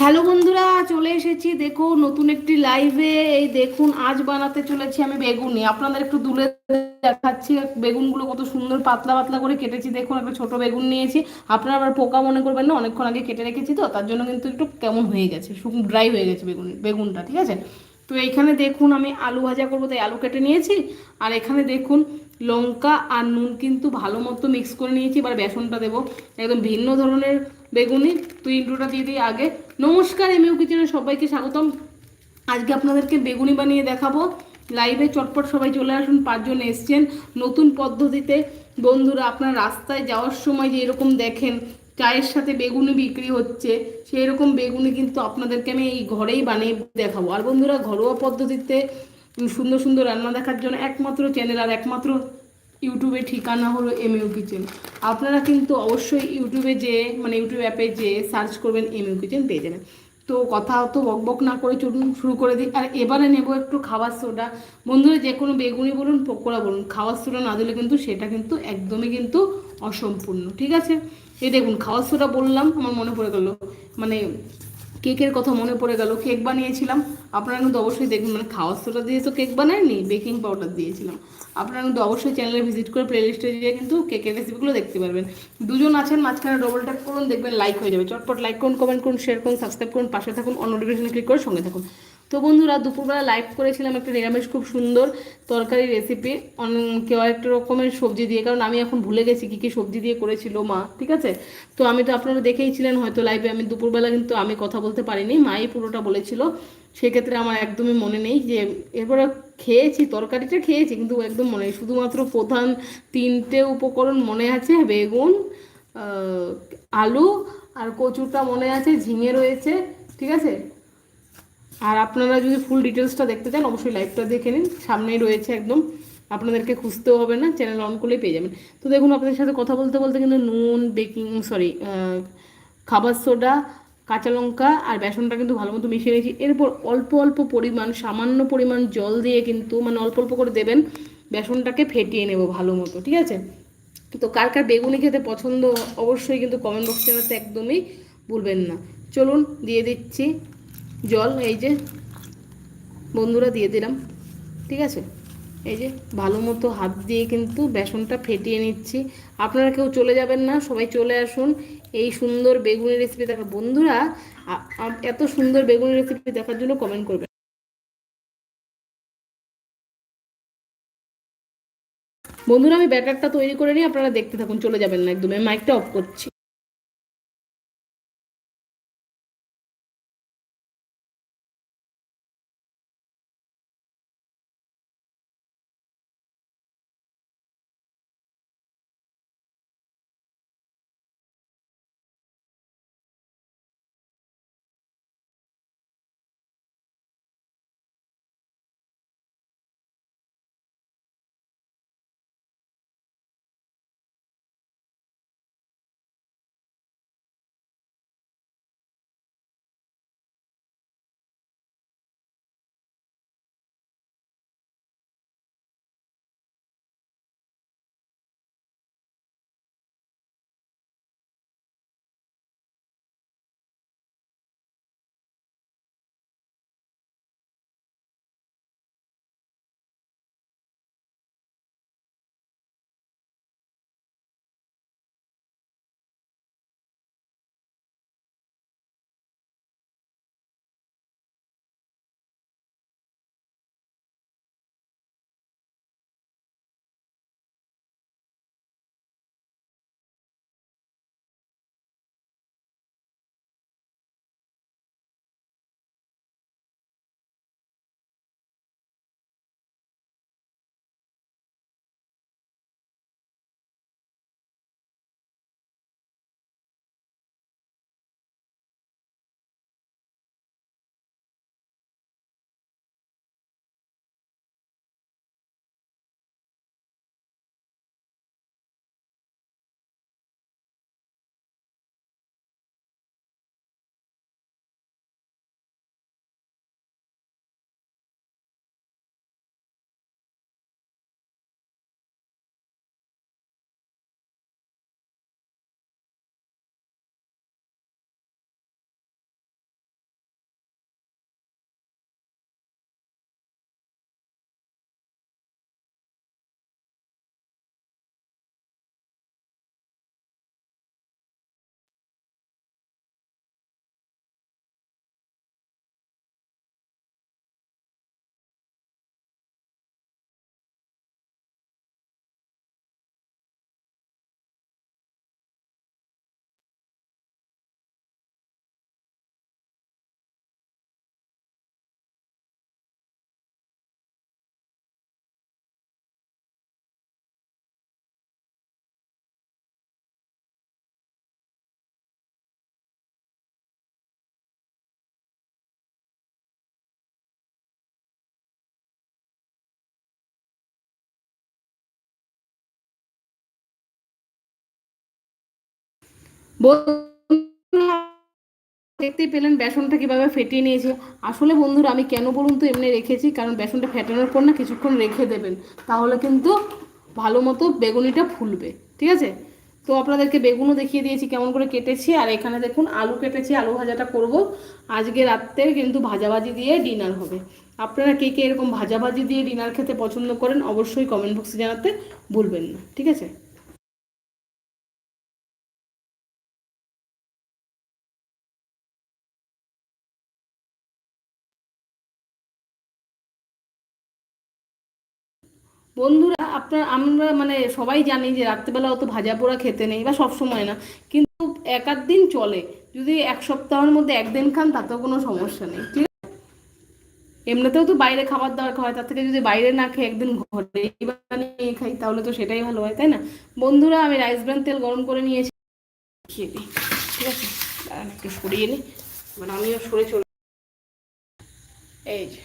Hello বন্ধুরা, চলে এসেছি। দেখো, নতুন একটি লাইভে এই দেখুন, আজ বানাতে চলেছি আমি বেগুনি। আপনাদের একটু দূরে দেখাচ্ছি, বেগুনগুলো কত সুন্দর পাতলা পাতলা করে কেটেছি। দেখুন, একটা ছোট বেগুন নিয়েছি। আপনারা আবার পোকা মনে করবেন না, অনেকক্ষণ আগে কেটে রেখেছি তো, তার জন্য কিন্তু একটু কেমন হয়ে গেছে শুকনো ড্রাই হয়ে গেছে বেগুন, বেগুনটা, ঠিক আছে? তো এইখানে দেখুন, আমি আলু ভাজা করব, তাই আলু কেটে নিয়েছি। আর এখানে দেখুন, লঙ্কা আর নুন কিন্তু ভালো মতো মিক্স করে নিয়েছি। এবার বেসনটা দেবো। একদম ভিন্ন ধরনের বেগুনি, তুই ইন্টুটা দিয়ে দিই আগে। নমস্কার, এমইউ কিচেনে সবাইকে স্বাগতম। আজকে আপনাদেরকে বেগুনি বানিয়ে দেখাবো। লাইভে চটপট সবাই চলে আসুন, পাঁচজন এসছেন নতুন পদ্ধতিতে। বন্ধুরা, আপনার রাস্তায় যাওয়ার সময় যে এরকম দেখেন, চায়ের সাথে বেগুনি বিক্রি হচ্ছে, সেই রকম বেগুনি কিন্তু আপনাদেরকে আমি এই ঘরেই বানিয়ে দেখাবো। আর বন্ধুরা, ঘরোয়া পদ্ধতিতে সুন্দর সুন্দর রান্না দেখার জন্য একমাত্র চ্যানেল আর একমাত্র ইউটিউবে ঠিকানা হলো এমইউ কিচেন আপনারা কিন্তু অবশ্যই ইউটিউবে যে মানে ইউটিউব অ্যাপে যে সার্চ করবেন এমইউ কিচেন পেয়ে যাবেন। তো কথা তো বকবক না করে চলুন, শুরু করে দিই। আর এবারে নেব একটু খাবার সোডা। বন্ধুরা, যে কোনো বেগুনি বলুন, পকোড়া বলুন, খাবার সোডা না দিলে কিন্তু সেটা কিন্তু একদমই কিন্তু অসম্পূর্ণ, ঠিক আছে? এই দেখুন, খাবার সোডা বললাম, আমার মনে পড়ে গেল। মানে কেকের কথা মনে পড়ে গেল, কেক বানিয়েছিলাম। আপনারা কিন্তু অবশ্যই দেখবেন মানে খাওয়ার সোটা দিয়ে তো কেক বানায়নি, বেকিং পাউডার দিয়েছিলাম। আপনারা কিন্তু অবশ্যই চ্যানেলে ভিজিট করে প্লেলিস্টে গিয়ে কিন্তু কেকের রেসিপিগুলো দেখতে পারবেন। দুজন আছেন, মাঝখানে ডবল ট্যাপ করুন, দেখবেন লাইক হয়ে যাবে। চটপট লাইক করুন কমেন্ট করুন শেয়ার করুন সাবস্ক্রাইব করুন, পাশে থাকুন, অন্য নোটিফিকেশন ক্লিক করে সঙ্গে থাকুন। তো বন্ধুরা, দুপুরবেলা লাইভ করেছিলাম একটা নিরামিষ খুব সুন্দর তরকারি রেসিপি কেউ একটা রকমের সবজি দিয়ে, কারণ আমি এখন ভুলে গেছি কী কী সবজি দিয়ে করেছিল মা, ঠিক আছে? তো আমি তো আপনারা দেখেইছিলেন হয়তো লাইভে আমি দুপুরবেলা কিন্তু আমি কথা বলতে পারিনি, মাই পুরোটা বলেছিল। সেক্ষেত্রে আমার একদমই মনে নেই যে, এরপরে খেয়েছি, তরকারিটা খেয়েছি, কিন্তু একদম মনে নেই। শুধুমাত্র প্রধান তিনটে উপকরণ মনে আছে, বেগুন আলু আর কচুটা মনে আছে, ঝিঙে রয়েছে, ঠিক আছে? আর আপনারা যদি ফুল ডিটেলসটা দেখতে চান, অবশ্যই লাইভটা দেখে নিন। সামনেই রয়েছে একদম, আপনাদেরকে খুঁজতেও হবে না চ্যানেল অন করলেই পেয়ে যাবেন। তো দেখুন, আপনাদের সাথে কথা বলতে বলতে কিন্তু নুন বেকিং সরি খাবার সোডা কাঁচা লঙ্কা আর বেসনটা কিন্তু ভালো মতো মিশিয়ে নিয়েছি। এরপর অল্প অল্প পরিমাণ, সামান্য পরিমাণ জল দিয়ে কিন্তু মানে অল্প অল্প করে দেবেন, বেসনটাকে ফেটিয়ে নেব ভালো মতো, ঠিক আছে? তো কার কার বেগুনি খেতে পছন্দ, অবশ্যই কিন্তু কমেন্ট বক্সে জানাতে একদমই ভুলবেন না। চলুন, দিয়ে দিচ্ছি। জল, এই যে বন্ধুরা দিয়ে দিলাম, ঠিক আছে? এই যে ভালো মতো হাত দিয়ে কিন্তু বেসনটা ফেটিয়ে নিচ্ছি। আপনারা কেউ চলে যাবেন না, সবাই চলে আসুন। এই সুন্দর বেগুনি রেসিপি দেখার বন্ধুরা এত সুন্দর বেগুনি রেসিপি দেখার জন্য কমেন্ট করবেন। বন্ধুরা, আমি ব্যাটারটা তৈরি করে নিই আপনারা দেখতে থাকুন, চলে যাবেন না একদম। আমি মাইকটা অফ করছি। দেখতেই পেলেন বেসনটা কীভাবে ফেটিয়ে নিয়েছে। আসলে বন্ধুরা, আমি কেন বলুন তো, এমনি রেখেছি, কারণ বেসনটা ফেটানোর পর না কিছুক্ষণ রেখে দেবেন। তাহলে কিন্তু ভালো মতো বেগুনিটা ফুলবে, ঠিক আছে? তো আপনাদেরকে বেগুনও দেখিয়ে দিয়েছি, কেমন করে কেটেছি। আর এখানে দেখুন, আলু কেটেছি, আলু ভাজাটা করব। আজকে রাত্রে কিন্তু ভাজাভাজি দিয়ে ডিনার হবে। আপনারা কে কে এরকম ভাজাভাজি দিয়ে ডিনার খেতে পছন্দ করেন, অবশ্যই কমেন্ট বক্সে জানাতে ভুলবেন না, ঠিক আছে? বন্ধুরা, আপনার, আমরা মানে সবাই জানি যে রাত্রেবেলা অত ভাজা পোড়া খেতে নেই বা সব সময় না। কিন্তু এক আধ দিন চলে। যদি এক সপ্তাহের মধ্যে একদিন খান, তাতেও কোনো সমস্যা নেই। ঠিক এমনিতেও তো বাইরে খাবার দাবার খাওয়া হয়, তার থেকে যদি বাইরে না খেয়ে একদিন ঘরে বানিয়ে খাই, তাহলে তো সেটাই ভালো হয়, তাই না? বন্ধুরা, আমি রাইস ব্রান তেল গরম করে নিয়েছি। খেয়ে দিই। ঠিক আছে? একটু সরিয়ে নিই। মানে আমিও সরে চলে এই যে,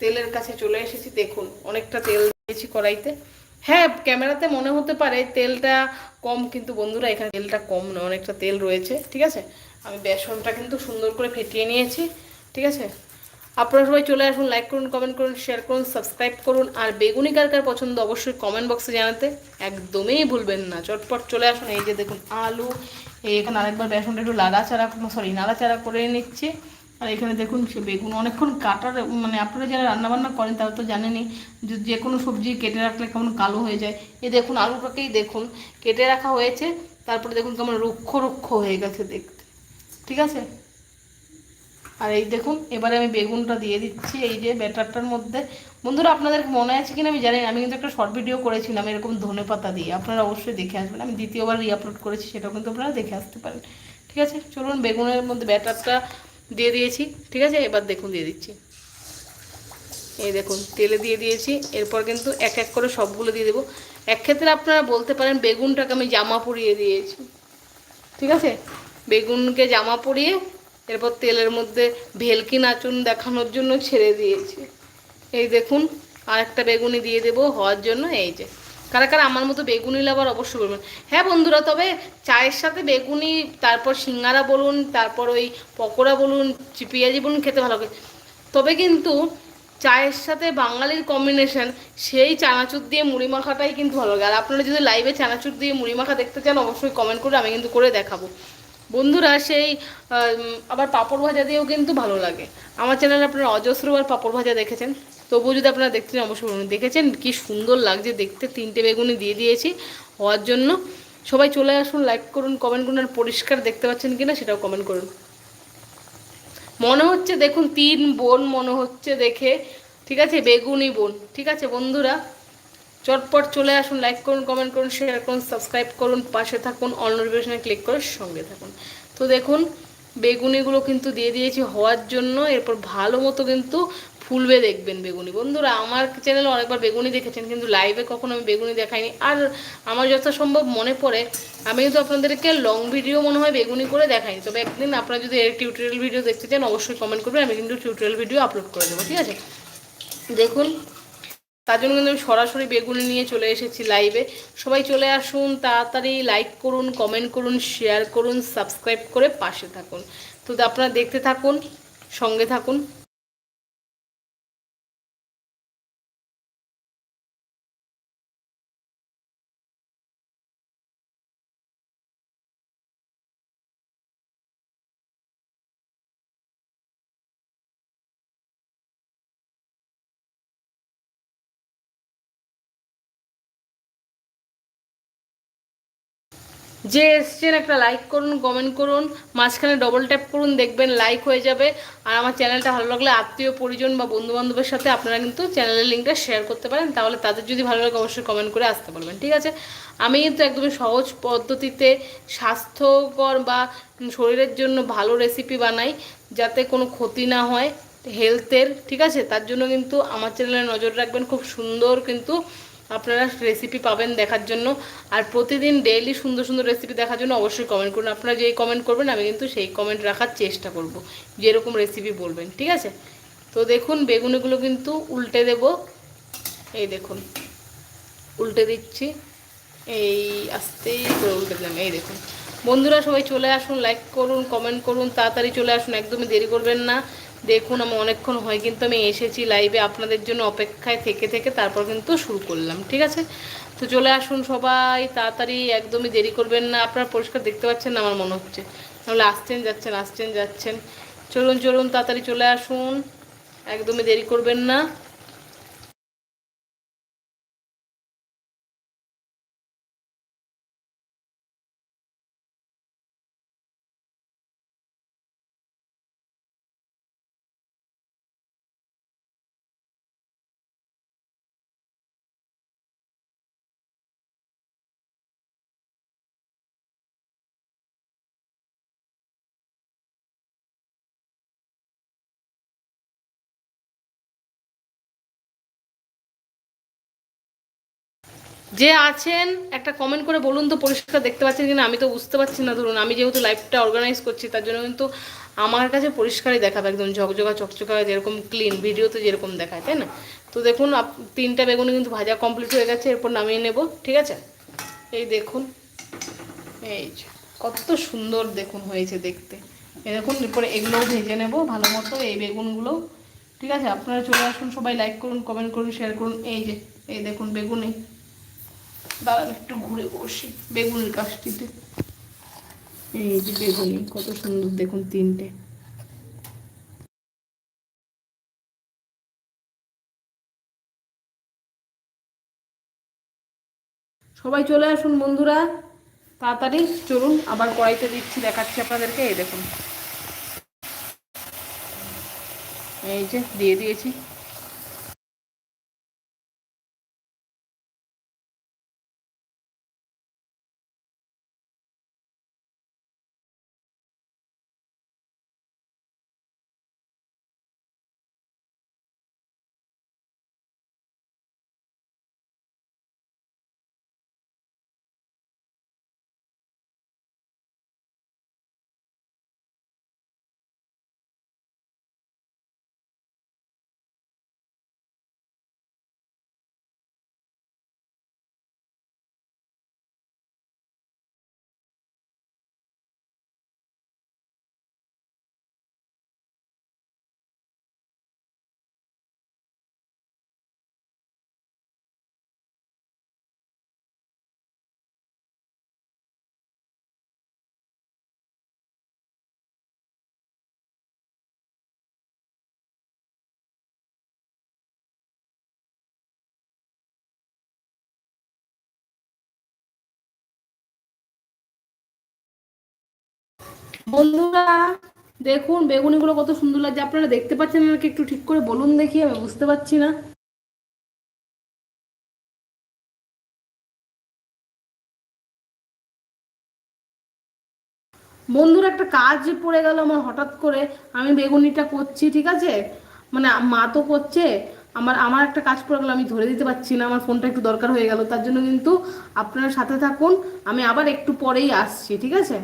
তেলের কাছে চলে এসেছি, দেখুন, অনেকটা তেল দিয়েছি কড়াইতে। হ্যাঁ ক্যামেরাতে মনে হতে পারে তেলটা কম, কিন্তু বন্ধুরা এখানে তেলটা কম নয়, অনেকটা তেল রয়েছে, ঠিক আছে? আমি বেসনটা কিন্তু সুন্দর করে ফেটিয়ে নিয়েছি, ঠিক আছে? আপনারা সবাই চলে আসুন লাইক করুন কমেন্ট করুন শেয়ার করুন সাবস্ক্রাইব করুন, আর বেগুনি কার কার পছন্দ অবশ্যই কমেন্ট বক্সে জানাতে একদমই ভুলবেন না। চটপট চলে আসুন, এই যে দেখুন আলু এখানে আরেকবার বেসনটা একটু লাড়াচাড়া সরি নাড়াচাড়া করে নিচ্ছি। আর এখানে দেখুন সে বেগুন, অনেকক্ষণ কাটার মানে আপনারা যারা রান্নাবান্না করেন তারা তো জানেনই যে কোনো সবজি কেটে রাখলে কেমন কালো হয়ে যায়। এই দেখুন আলুটাকেই দেখুন, কেটে রাখা হয়েছে, তারপরে দেখুন কেমন রুক্ষ রুক্ষ হয়ে গেছে দেখতে। ঠিক আছে? আর এই দেখুন, এবারে আমি বেগুনটা দিয়ে দিচ্ছি, এই যে ব্যাটারটার মধ্যে। বন্ধুরা, আপনাদের মনে আছে কিনা আমি জানি আমি কিন্তু একটা শর্ট ভিডিও করেছিলাম এরকম ধনে পাতা দিয়ে। আপনারা অবশ্যই দেখে আসবেন, আমি দ্বিতীয়বার রি আপলোড করেছি, সেটাও কিন্তু আপনারা দেখে আসতে পারেন। ঠিক আছে? চলুন, বেগুনের মধ্যে ব্যাটারটা দিয়ে দিয়েছি, ঠিক আছে? এবার দেখুন, দিয়ে দিচ্ছি। এই দেখুন, তেলে দিয়ে দিয়েছি। এরপর কিন্তু এক এক করে সবগুলো দিয়ে দেবো। এক ক্ষেত্রে আপনারা বলতে পারেন, বেগুনটাকে আমি জামা পরিয়ে দিয়েছি। ঠিক আছে? বেগুনকে জামা পরিয়ে এরপর তেলের মধ্যে ভেলকি নাচুন দেখানোর জন্য ছেড়ে দিয়েছি। এই দেখুন আর একটা বেগুনি দিয়ে দেবো হওয়ার জন্য। এই যে কারা কারা আমার মতো বেগুনি লাভার অবশ্যই বলবেন। হ্যাঁ বন্ধুরা, তবে চায়ের সাথে বেগুনি, তারপর সিঙ্গারা বলুন, তারপর ওই পকোড়া বলুন পেঁয়াজি বলুন, খেতে ভালো লাগে। তবে কিন্তু চায়ের সাথে বাঙালির কম্বিনেশন সেই চানাচুর দিয়ে মুড়ি মাখাটাই কিন্তু ভালো লাগে। আর আপনারা যদি লাইভে চানাচুর দিয়ে মুড়ি মাখা দেখতে চান, অবশ্যই কমেন্ট করে আমি কিন্তু করে দেখাবো। বন্ধুরা, সেই আবার পাঁপড় ভাজা দিয়েও কিন্তু ভালো লাগে। আমার চ্যানেলে আপনারা অজস্রবার পাঁপড় ভাজা দেখেছেন। তবুও যদি আপনারা দেখছেন অবশ্যই বলুন। দেখেছেন কি সুন্দর লাগছে দেখতে? তিনটে বেগুনি দিয়ে দিয়েছি হওয়ার জন্য। সবাই চলে আসুন লাইক করুন কমেন্ট করুন, আর পরিষ্কার দেখতে পাচ্ছেন কিনা সেটাও কমেন্ট করুন। মনে হচ্ছে দেখুন, তিন বোন মনে হচ্ছে দেখে। ঠিক আছে? বেগুনি বোন। ঠিক আছে বন্ধুরা? চটপট চলে আসুন লাইক করুন কমেন্ট করুন শেয়ার করুন সাবস্ক্রাইব করুন, পাশে থাকুন অল নোটিফিকেশনে ক্লিক করে সঙ্গে থাকুন। তো দেখুন, বেগুনিগুলো কিন্তু দিয়ে দিয়েছি হওয়ার জন্য। এরপর ভালো মতো কিন্তু ফুলবে দেখবেন বেগুনি। বন্ধুরা, আমার চ্যানেলে অনেকবার বেগুনি দেখেছেন, কিন্তু লাইভে কখনো আমি বেগুনি দেখাইনি। আর আমার যথাসম্ভব মনে পড়ে, আমি কিন্তু আপনাদেরকে লং ভিডিও মনে হয় বেগুনি করে দেখাইনি। তবে একদিন আপনারা যদি এর টিউটোরিয়াল ভিডিও দেখতে চান, অবশ্যই কমেন্ট করবেন, আমি কিন্তু টিউটোরিয়াল ভিডিও আপলোড করে দেবো, ঠিক আছে? দেখুন, তার জন্য কিন্তু আমি সরাসরি বেগুনি নিয়ে চলে এসেছি লাইভে সবাই চলে আসুন, তাড়াতাড়ি লাইক করুন কমেন্ট করুন শেয়ার করুন সাবস্ক্রাইব করে পাশে থাকুন। তো আপনারা দেখতে থাকুন, সঙ্গে থাকুন। যে এসছেন একটা লাইক করুন কমেন্ট করুন, মাঝখানে ডবল ট্যাপ করুন, দেখবেন লাইক হয়ে যাবে। আর আমার চ্যানেলটা ভালো লাগলে আত্মীয়, পরিজন বা বন্ধু বান্ধবের সাথে আপনারা কিন্তু চ্যানেলের লিঙ্কটা শেয়ার করতে পারেন। তাহলে তাদের যদি ভালো লাগে অবশ্যই কমেন্ট করে আসতে পারবেন ঠিক আছে? আমি কিন্তু একদমই সহজ পদ্ধতিতে স্বাস্থ্যকর বা শরীরের জন্য ভালো রেসিপি বানাই, যাতে কোনো ক্ষতি না হয় হেলথের ঠিক আছে? তার জন্য কিন্তু আমার চ্যানেলে নজর রাখবেন। খুব সুন্দর কিন্তু আপনারা রেসিপি পাবেন দেখার জন্য। আর প্রতিদিন ডেইলি সুন্দর সুন্দর রেসিপি দেখার জন্য অবশ্যই কমেন্ট করুন। আপনারা যেই কমেন্ট করবেন, আমি কিন্তু সেই কমেন্ট রাখার চেষ্টা করব। যেরকম রেসিপি বলবেন, ঠিক আছে? তো দেখুন, বেগুনিগুলো কিন্তু উল্টে দেব। এই দেখুন, উল্টে দিচ্ছি। এই আস্তেই করে উল্টে দিলাম, এই দেখুন। বন্ধুরা, সবাই চলে আসুন লাইক করুন কমেন্ট করুন, তাড়াতাড়ি চলে আসুন, একদমই দেরি করবেন না। দেখুন আমি অনেকক্ষণ হয়, কিন্তু আমি এসেছি লাইভে আপনাদের জন্য অপেক্ষায় থেকে থেকে তারপর কিন্তু শুরু করলাম, ঠিক আছে? তো চলে আসুন সবাই, তাড়াতাড়ি, একদমই দেরি করবেন না, আপনারা পরিষ্কার দেখতে পাচ্ছেন না, আমার মনে হচ্ছে। তাহলে আসছেন, যাচ্ছেন আসছেন, যাচ্ছেন। চলুন চলুন, তাড়াতাড়ি চলে আসুন, একদমই দেরি করবেন না। যে আছেন, একটা কমেন্ট করে বলুন তো, পরিষ্কার দেখতে পাচ্ছেন কিনা? আমি তো বুঝতে পারছি না, ধরুন, আমি যেহেতু লাইফটা অর্গানাইজ করছি, তার জন্য কিন্তু আমার কাছে পরিষ্কারই দেখাবে, একদম ঝকঝকা, চকচকা, যেরকম ক্লিন ভিডিওতে যেরকম দেখায়, তাই না? তো দেখুন তিনটা বেগুনি কিন্তু ভাজা কমপ্লিট হয়ে গেছে, এরপর নামিয়ে নেব, ঠিক আছে? এই দেখুন, এই কত সুন্দর দেখুন হয়েছে দেখতে। দেখুন, এরপরে এগুলোও ভেজে নেব ভালো মতো, এই বেগুনগুলো, ঠিক আছে? আপনারা চলে আসুন, সবাই লাইক করুন কমেন্ট করুন শেয়ার করুন, এই যে, এই দেখুন বেগুনি। দাঁড়ান, একটু ঘুরে বসি বেগুনের কাছটিতে এই যে বেগুনি, কত সুন্দর দেখুন তিনটে। সবাই চলে আসুন বন্ধুরা, তাড়াতাড়ি চলুন, আবার কড়াইতে দিচ্ছি, দেখাচ্ছি আপনাদেরকে, এই দেখুন। এই যে, দিয়ে দিয়েছি। বন্ধুরা, দেখুন, বেগুনিগুলো কত সুন্দর লাগছে। আপনারা দেখতে পাচ্ছেন নাকি একটু ঠিক করে বলুন দেখি, আমি বুঝতে পারছি না। বন্ধুরা, একটা কাজ পড়ে গেল আমার হঠাৎ করে। আমি বেগুনিটা করছি, ঠিক আছে? মানে মা তো করছে। আমার আমার একটা কাজ পড়ে গেল, আমি ধরে দিতে পারছি না। আমার ফোনটা একটু দরকার হয়ে গেল। তার জন্য কিন্তু আপনারা সাথে থাকুন। আমি আবার একটু পরেই আসছি, ঠিক আছে?